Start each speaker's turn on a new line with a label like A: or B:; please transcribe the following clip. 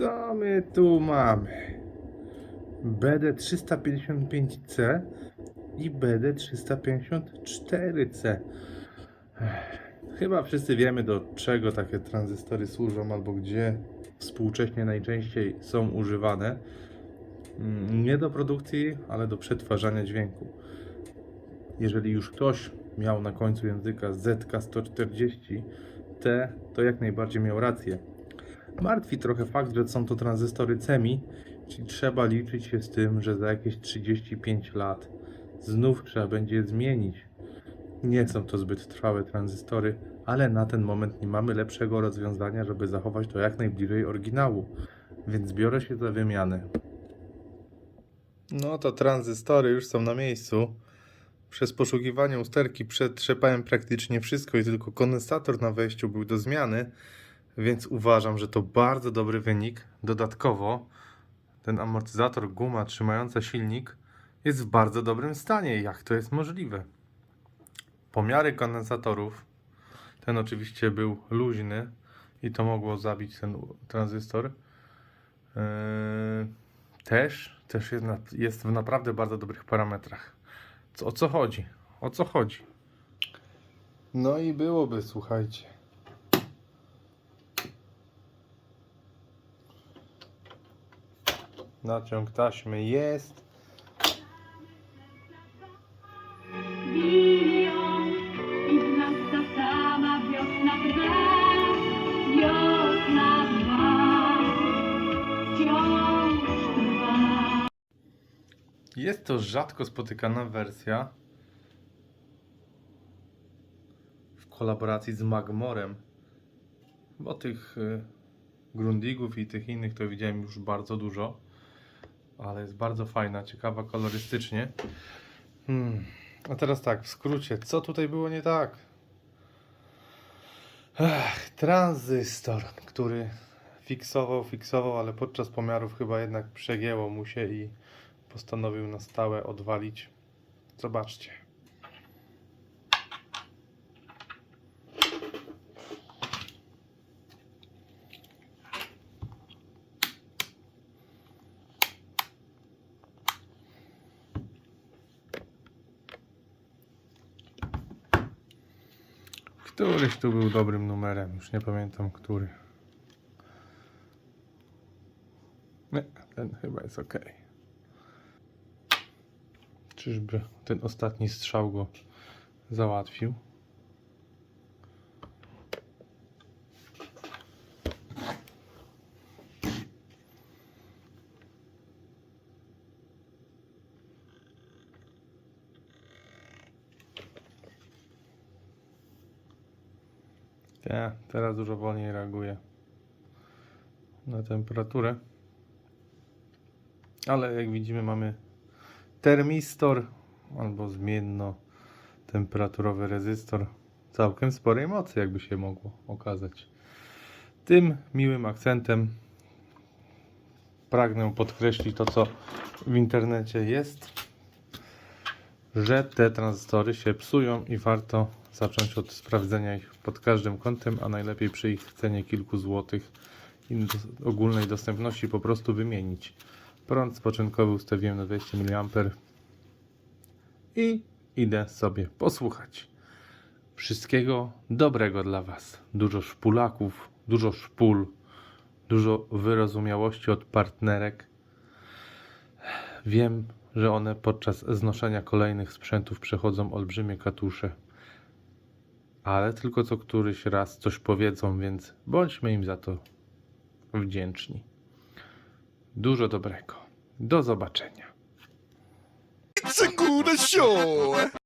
A: Co my tu mamy? BD355C i BD354C. Ech, Chyba wszyscy wiemy, do czego takie tranzystory służą, albo gdzie współcześnie najczęściej są używane. Mm, Nie do produkcji, ale do przetwarzania dźwięku. Jeżeli już ktoś miał na końcu języka ZK140, T, to jak najbardziej miał rację. Martwi trochę fakt, że są to tranzystory CEMI, czyli trzeba liczyć się z tym, że za jakieś 35 lat znów trzeba będzie je zmienić. Nie są to zbyt trwałe tranzystory, ale na ten moment nie mamy lepszego rozwiązania, żeby zachować to jak najbliżej oryginału, więc biorę się za wymianę. No to tranzystory już są na miejscu. Przez poszukiwanie usterki przetrzepałem praktycznie wszystko i tylko kondensator na wejściu był do zmiany, więc uważam, że to bardzo dobry wynik. Dodatkowo ten amortyzator, guma trzymająca silnik jest w bardzo dobrym stanie. Jak to jest możliwe? Pomiary kondensatorów, ten oczywiście był luźny i to mogło zabić ten tranzystor. Yy, też też jest, na, jest w naprawdę bardzo dobrych parametrach. Co, o co chodzi? O co chodzi? No i byłoby, słuchajcie. Naciąg taśmy jest.
B: Biją i w nas ta sama wiosna trwa, wiosna trwa, wciąż trwa.
A: Jest to rzadko spotykana wersja w kolaboracji z Magmorem. Bo tych y, Grundigów i tych innych to widziałem już bardzo dużo. Ale jest bardzo fajna, ciekawa kolorystycznie. Hmm. A teraz tak, w skrócie, co tutaj było nie tak? Ech, tranzystor, który fiksował, fiksował, ale podczas pomiarów chyba jednak przegięło mu się i postanowił na stałe odwalić. Zobaczcie. Któryś tu był dobrym numerem, już nie pamiętam który. Nie, ten chyba jest ok. Czyżby ten ostatni strzał go załatwił? Ja, teraz dużo wolniej reaguje na temperaturę. Ale jak widzimy mamy termistor albo zmienno temperaturowy rezystor całkiem sporej mocy, jakby się mogło okazać. Tym miłym akcentem pragnę podkreślić to, co w internecie jest, że te tranzystory się psują i warto zacząć od sprawdzenia ich pod każdym kątem, a najlepiej przy ich cenie kilku złotych i ogólnej dostępności po prostu wymienić. Prąd spoczynkowy ustawiłem na 200 mA i idę sobie posłuchać. Wszystkiego dobrego dla Was. Dużo szpulaków, dużo szpul, dużo wyrozumiałości od partnerek. Wiem, że one podczas znoszenia kolejnych sprzętów przechodzą olbrzymie katusze. Ale tylko co któryś raz coś powiedzą, więc bądźmy im za to wdzięczni. Dużo dobrego. Do zobaczenia.
C: It's a good show.